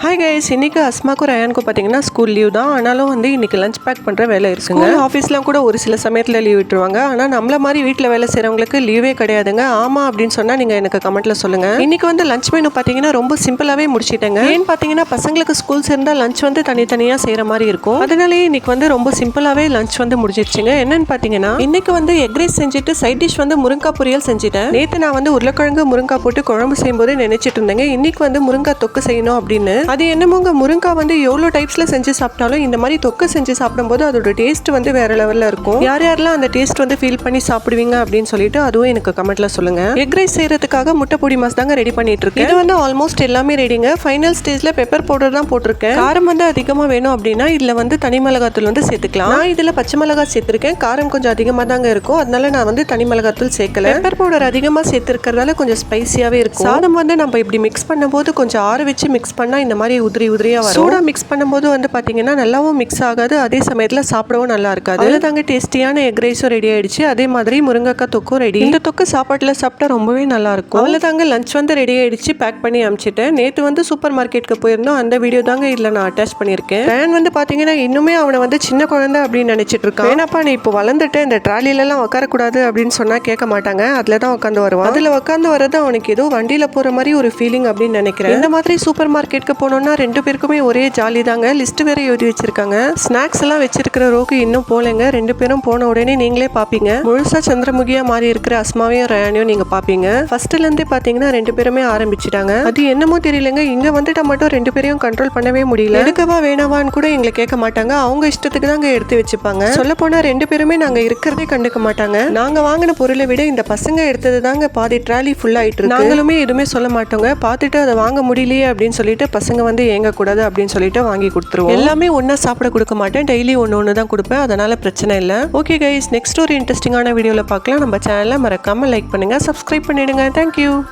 Hi guys இன்னைக்கு அஸ்மாக்கும் ரயானுக்கும் பார்த்தீங்கன்னா school leave தான். ஆனாலும் வந்து இன்னைக்கு லஞ்ச் பேக் பண்ணுற வேலை இருக்குங்க. ஆஃபீஸ்லாம் கூட ஒரு சில சமயத்தில் லீவ் விட்டுருவாங்க. ஆனால் நம்மள மாதிரி வீட்டில் வேலை செய்கிறவங்களுக்கு லீவே கிடையாதுங்க. ஆமாம் அப்படின்னு சொன்னால் நீங்கள் எனக்கு கமெண்ட்டில் சொல்லுங்கள் இன்னைக்கு வந்து லஞ்ச் மெனு பார்த்தீங்கன்னா ரொம்ப சிம்பிளாகவே முடிச்சிட்டேங்க. ஏன்னு பார்த்தீங்கன்னா பசங்களுக்கு ஸ்கூல்ஸ் இருந்தால் லஞ்ச் வந்து தனித்தனியாக செய்கிற மாதிரி இருக்கும். அதனாலேயே இன்னைக்கு வந்து ரொம்ப சிம்பிளாகவே லஞ்ச் வந்து முடிஞ்சிருச்சுங்க. என்னன்னு பார்த்தீங்கன்னா இன்னைக்கு வந்து எக் ரைஸ் செஞ்சுட்டு சைட் டிஷ் வந்து முருங்கா பொரியல் செஞ்சுட்டேன். நேற்று நான் வந்து உருளைக்கிழங்கு முருங்கா போட்டு குழம்பு செய்யும்போது நினைச்சிட்டு இருந்தேங்க. இன்னைக்கு வந்து முருங்கா தொக்கு செய்யணும் அப்படின்னு. அது என்னமோங்க முருங்கா வந்து எவ்வளோ டைப்ஸில் செஞ்சு சாப்பிட்டாலும் இந்த மாதிரி தொக்கு செஞ்சு சாப்பிடும்போது அதோட டேஸ்ட் வந்து வேற லெவலில் இருக்கும். யார் யாரெல்லாம் அந்த டேஸ்ட் வந்து ஃபீல் பண்ணி சாப்பிடுவீங்க அப்படின்னு சொல்லிட்டு அதுவும் எனக்கு கமெண்ட்ல சொல்லுங்க. எக் ரைஸ் செய்யறதுக்காக முட்டை பொடி மாஸ் தாங்க ரெடி பண்ணிட்டு இருக்கேன் இது வந்து ஆல்மோஸ்ட் எல்லாமே ரெடிங்க ஃபைனல் ஸ்டேஜ்ல பெப்பர் பவுடர் தான் போட்டிருக்கேன். காரம் வந்து அதிகமாக வேணும் அப்படின்னா இதுல வந்து தனி மிளகாத்தூள் வந்து சேர்த்துக்கலாம். நான் இதுல பச்சை மிளகாய் சேர்த்திருக்கேன். காரம் கொஞ்சம் அதிகமாக தாங்க இருக்கும். அதனால நான் வந்து தனி மிளகாத்தூள் சேர்க்கல. பெப்பர் பவுடர் அதிகமாக சேர்த்துருக்கறதால கொஞ்சம் ஸ்பைசியாகவே இருக்கும். சாதம் வந்து நம்ம இப்படி மிக்ஸ் பண்ணும்போது கொஞ்சம் ஆற வச்சு மிக்ஸ் பண்ணால் இந்த மாதிரி உதிரி உதிரியா வரும். சூடா மிக்ஸ் பண்ணும்போது வந்து பாத்தீங்கன்னா நல்லாவும் மிக்ஸ் ஆகாது. அதே சமயத்துல சாப்பிடவும் நல்லா இருக்காது. அதுல தாங்க டேஸ்டியான எக் ரைஸும் ரெடி ஆயிடுச்சு. அதே மாதிரி முருங்கைக்காய் தொக்கும் ரெடி இந்த தொக்கு சாப்பாட்டுல சாப்பிட்டா ரொம்பவே நல்லா இருக்கும். அவ்வளவுதாங்க லஞ்ச் வந்து ரெடி ஆயிடுச்சு. பேக் பண்ணி அனுப்பிச்சிட்டேன் நேத்து வந்து சூப்பர் மார்க்கெட்டுக்கு போயிருந்தோம். அந்த வீடியோ தாங்க இதுல நான் அட்டாச் பண்ணியிருக்கேன். ரேன் வந்து பாத்தீங்கன்னா இன்னுமே அவனை வந்து சின்ன குழந்தை அப்படின்னு நினைச்சிட்டு இருக்கான். வேணாப்பா நீ இப்போ வளர்ந்துட்டு இந்த ட்ராலில எல்லாம் உட்காரக்கூடாது அப்படின்னு சொன்னா கேட்க மாட்டாங்க. அதுல தான் உட்காந்து வருவான். அதுல உட்காந்து வரது அவனுக்கு ஏதோ வண்டியில போற மாதிரி ஒரு ஃபீலிங் அப்படின்னு நினைக்கிறேன். இந்த மாதிரி சூப்பர் மார்க்கெட்டுக்கு போனோன்னா ரெண்டு பேருக்குமே ஒரே ஜாலி தாங்க. லிஸ்ட்டு வேற எழுதி வச்சிருக்காங்க. ஸ்நாக்ஸ் எல்லாம் வச்சிருக்கிற ரோக்கு இன்னும் போலங்க ரெண்டு பேரும் போன உடனே நீங்களே பாப்பீங்க. முழுசா சந்திரமுகியா மாறி இருக்கிற அஸ்மாவையும் ரயானையும் நீங்க பாப்பீங்க. ஃபர்ஸ்ட்ல இருந்தே பாத்தீங்கன்னா ரெண்டு பேருமே ஆரம்பிச்சிட்டாங்க. அது என்னமோ தெரியலங்க. இங்க வந்துட்டா மட்டும் ரெண்டு பேரையும் கண்ட்ரோல் பண்ணவே முடியல. எடுக்கவா வேணாவான்னு கூட எங்களை கேட்க மாட்டாங்க. அவங்க இஷ்டத்துக்கு தாங்க எடுத்து வச்சுப்பாங்க. சொல்ல போனா ரெண்டு பேருமே நாங்க இருக்கிறதே கண்டுக்க மாட்டாங்க. நாங்க வாங்கின பொருளை விட இந்த பசங்க எடுத்தது தாங்க பாதி ட்ராலி ஃபுல் ஆயிட்டு நாங்களுமே எதுவுமே சொல்ல மாட்டோங்க. பார்த்துட்டு அதை வாங்க முடியலையே அப்படின்னு சொல்லிட்டு பசங்க வந்து ஏங்கக்கூடாது அப்படின்னு சொல்லிட்டு வாங்கி கொடுத்துருவோம். எல்லாமே ஒண்ணா சாப்பிட கொடுக்க மாட்டேன். டெய்லி ஒன்று ஒன்று தான் கொடுப்பேன். அதனால பிரச்சனை இல்லை. ஓகே கைஸ் நெக்ஸ்ட் ஒரு இன்ட்ரெஸ்டிங்கான வீடியோவில் பார்க்கலாம். நம்ம சேனலை மறக்காமல் லைக் பண்ணுங்க. சப்ஸ்கிரைப் பண்ணிடுங்க. தேங்க்யூ